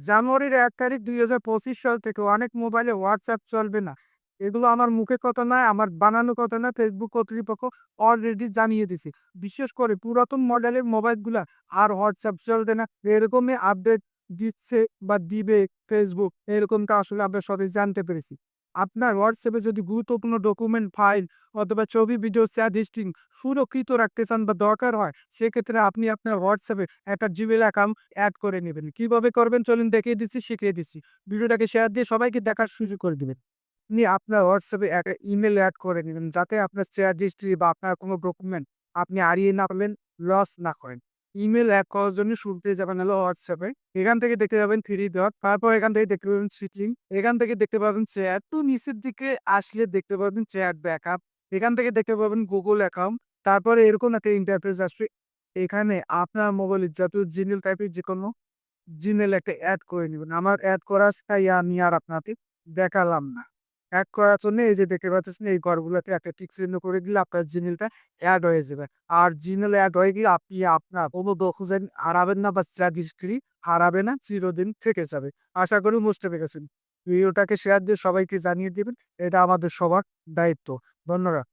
জানুয়ারির এক তারিখ দুই হাজার পঁচিশ সাল থেকে অনেক মোবাইলে হোয়াটসঅ্যাপ চলবে না। এগুলো আমার মুখে কথা নয়, আমার বানানো কথা না ফেসবুক কর্তৃপক্ষ অলরেডি জানিয়ে দিছে বিশেষ করে পুরাতন মডেলের মোবাইলগুলা আর হোয়াটসঅ্যাপ চলবে না। এরকমই আপডেট দিচ্ছে বা দিবে ফেসবুক এরকমটা আসলে আমরা সবাই জানতে পেরেছি। আপনার হোয়াটসঅ্যাপে যদি গুরুত্বপূর্ণ ডকুমেন্ট ফাইল অথবা ছবি ভিডিও চ্যাট হিস্ট্রি সুরক্ষিত রাখতে চান বা দরকার হয়, সেক্ষেত্রে আপনি আপনার হোয়াটসঅ্যাপে একটা জিমেল অ্যাকাউন্ট অ্যাড করে নেবেন। কীভাবে করবেন চলুন দেখিয়ে দিচ্ছি, শিখিয়ে দিচ্ছি। ভিডিওটাকে শেয়ার দিয়ে সবাইকে দেখার সুযোগ করে দিবেন। আপনি আপনার হোয়াটসঅ্যাপে একটা ইমেল অ্যাড করে নেবেন, যাতে আপনার চ্যাট হিস্ট্রি বা আপনার কোনো ডকুমেন্ট আপনি হারিয়ে না পেলেন লস না করেন। ইমেল অ্যাড করার জন্য শুরুতে যাবেন হলো হোয়াটসঅ্যাপে এখান থেকে দেখতে পাবেন থ্রি ডট তারপর এখান থেকে দেখতে পাবেন সুইচিং এখান থেকে দেখতে পাবেন চ্যাট টু নিচের দিকে আসলে দেখতে পাবেন চ্যাট ব্যাকআপ এখান থেকে দেখতে পাবেন গুগল অ্যাকাউন্ট তারপরে এরকম একটা ইন্টারফেস আসবে। এখানে আপনার মোবাইলের যত জিমেল টাইপের যে কোনো জিমেল একটা অ্যাড করে নেবেন। আমার অ্যাড করা আমি আর আপনাকে দেখালাম না। অ্যাড করার জন্য এই যে দেখতে পাচ্ছেন, এই ঘরগুলোতে একটা টিক চিহ্ন করে দিলে আপনার জিমেলটা অ্যাড হয়ে যাবে। আর জিমেল অ্যাড হয়ে গিয়ে আপনি আপনার কোনো ডকুমেন্ট হারাবেন না বা চ্যাট হিস্ট্রি হারাবে না, চিরদিন থেকে যাবে। আশা করি বুঝতে পেরেছেন। ভিডিওটাকে শেয়ার দিয়ে সবাইকে জানিয়ে দেবেন, এটা আমাদের সবার দায়িত্ব। ধন্যবাদ।